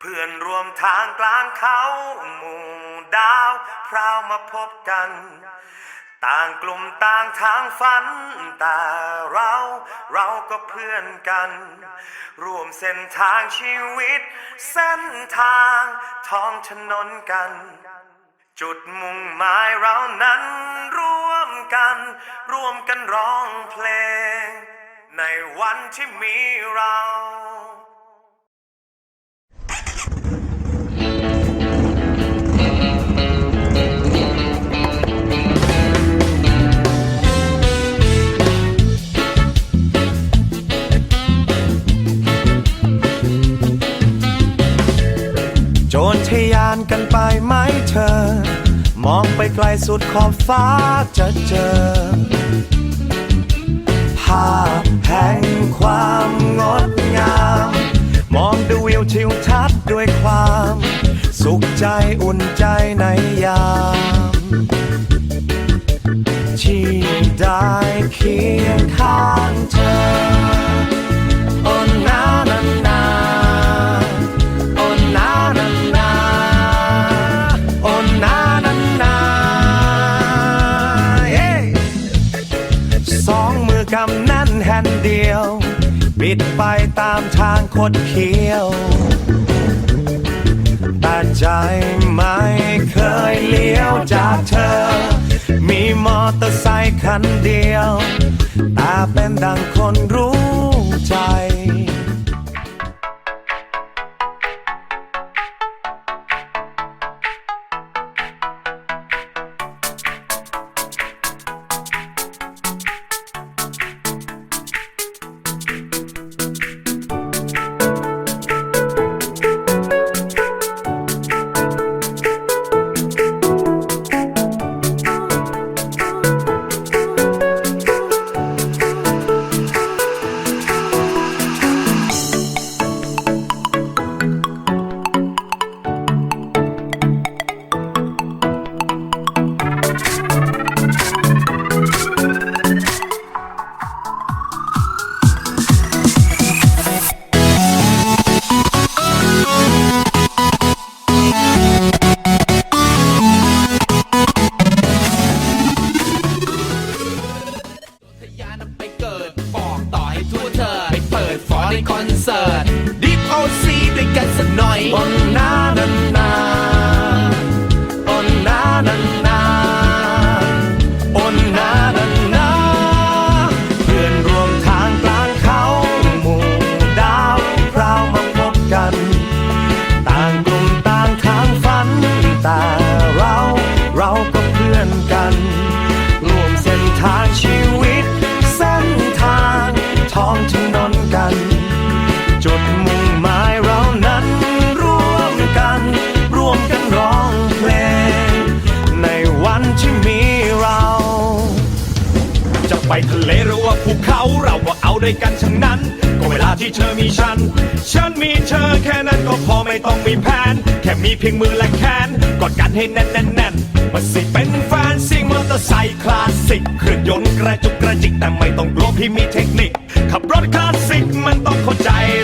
เพื่อนรวมทางกลางเขาหมู่ดาวพราวมาพบกัน ต่างกลุ่มต่างทางฝัน แต่เราเราก็เพื่อนกัน ร่วมเส้นทางชีวิต เส้นทางท้องถนนกัน จุดมุ่งหมายเรานั้นร่วมกัน ร่วมกันร้องเพลง ในวันที่มีเรา โจรทะยานกันไปไหมเธอ มองไปไกลสุดขอบฟ้าจะเจอ ภาพแห่งความงดงาม มองดูวิวทิวทัศน์ด้วยความ สุขใจอุ่นใจในยามที่ได้เคียงข้าง องมือกำแน่นแฮนเดียว บิดไปตามทางคดเคี้ยว แต่ใจไม่เคยเลี้ยวจากเธอ มีมอเตอร์ไซค์คันเดียวแต่เป็นดังคนรู้ใจ คอนเสิร์ตดิฟโอซีด้วยกันสักหน่อยโอ้นานานาอ้นานานาอ้นานานาเพื่อนรวมทางกลางเขาหมู่ดาวพราวมาพบกัน ต่างกลุ่มต่างทางฝันแต่เราเราก็เพื่อนกัน อนกัน จุดมุ่งหมายเรานั้นร่วมกัน ร่วมกันร้องเพลง ในวันที่มีเรา จะไปทะเลหรือว่าภูเขาเราก็เอาด้วยกันทั้งนั้น ก็เวลาที่เธอมีฉัน ฉันมีเธอแค่นั้นก็พอไม่ต้องมีแผน แค่มีเพียงมือและแขนกอดกันให้แน่นแน่นแน่นมาสิเป็นแฟนซิ่งมอเตอร์ไซค์คลาสสิกเครื่องยนต์กระจุกกระจิกแต่ไม่ต้องกลัวพี่มีเทคนิค ขับรถคลาสสิกมันต้อง เข้าใจ